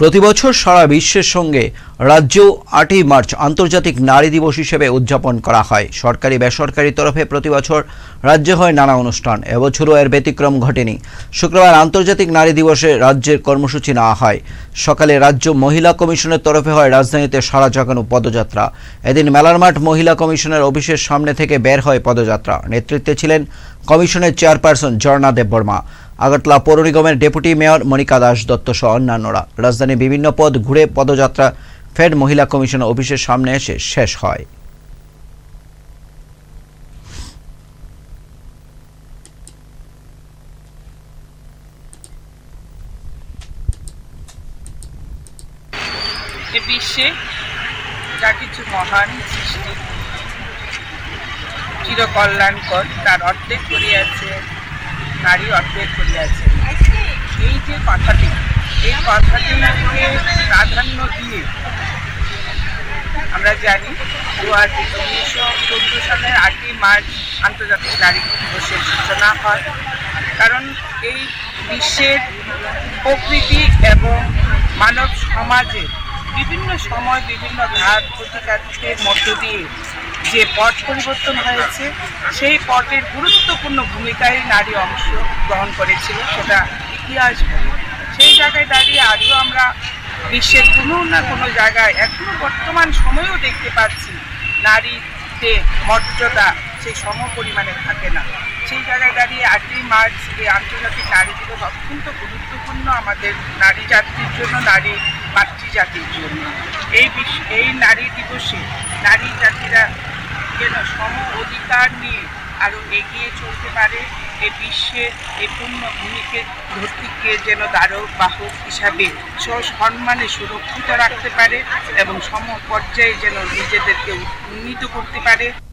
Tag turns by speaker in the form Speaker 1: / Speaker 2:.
Speaker 1: প্রতিবছর সারা বিশ্বের সঙ্গে রাজ্য আটই মার্চ আন্তর্জাতিক নারী দিবস হিসেবে উদযাপন করা হয়। সরকারি বেসরকারি তরফে প্রতিবছর রাজ্যে হয় নানা অনুষ্ঠান। এবছরও এর ব্যতিক্রম ঘটেনি। শুক্রবার আন্তর্জাতিক নারী দিবসে রাজ্যের কর্মসূচি নেওয়া হয়। সকালে রাজ্য মহিলা কমিশনের তরফে হয় রাজধানীতে সারা জাগানো পদযাত্রা। এদিন মেলার মাঠ মহিলা কমিশনের অফিসের সামনে থেকে বের হয় পদযাত্রা। নেতৃত্বে ছিলেন কমিশনের চেয়ারপারসন ঝর্ণা দেববর্মা। আগরতলা পৌর নিগমের ডেপুটি মেয়র মনিকা দাস দত্ত সহ অন্যান্যরা। রাজধানীর বিভিন্ন পদ ঘুরে পদযাত্রা ফেড মহিলা কমিশন অফিসের সামনে এসে শেষ হয়।
Speaker 2: বিশ্বে যা কিছু মহান সৃষ্টি, চিরকল্যাণকর, তার অর্ধেক করিয়াছে নারী অর্ধেক করিয়াছে এই যে কথাটি, এই কথাটিকে প্রাধান্য দিয়ে আমরা জানি দু হাজার উনিশশো সালের আটই মার্চ আন্তর্জাতিক নারী দিবসের সূচনা হয়। কারণ এই বিশ্বের প্রকৃতি এবং মানব সমাজে বিভিন্ন সময় বিভিন্ন ধার প্রতিকারের মধ্য দিয়ে যে পট পরিবর্তন হয়েছে, সেই পটের গুরুত্বপূর্ণ ভূমিকায় নারী অংশ গ্রহণ করেছিল সেটা ইতিহাস সেই জায়গায় দাঁড়িয়ে আজও আমরা বিশ্বের কোনো না কোনো জায়গায় এখনও বর্তমান সময়েও দেখতে পাচ্ছি নারীতে মর্যাদা সেই সম পরিমাণে থাকে না। সেই জায়গায় দাঁড়িয়ে আটই মার্চ এই আন্তর্জাতিক নারী দিবস অত্যন্ত গুরুত্বপূর্ণ আমাদের নারী জাতির জন্য, নারী মাতৃজাতির জন্য। এই বিশ্ব, এই নারী দিবসে নারী জাতিরা অধিকার নিয়ে আরও এগিয়ে চলতে পারে এই বিশ্বের এই পূর্ণ ভূমিকে ধরতিকে যেন দ্বারক বাহক হিসাবে সসম্মানে সুরক্ষিত রাখতে পারে এবং সম পর্যায়ে যেন নিজেদেরকে উন্নীত করতে পারে।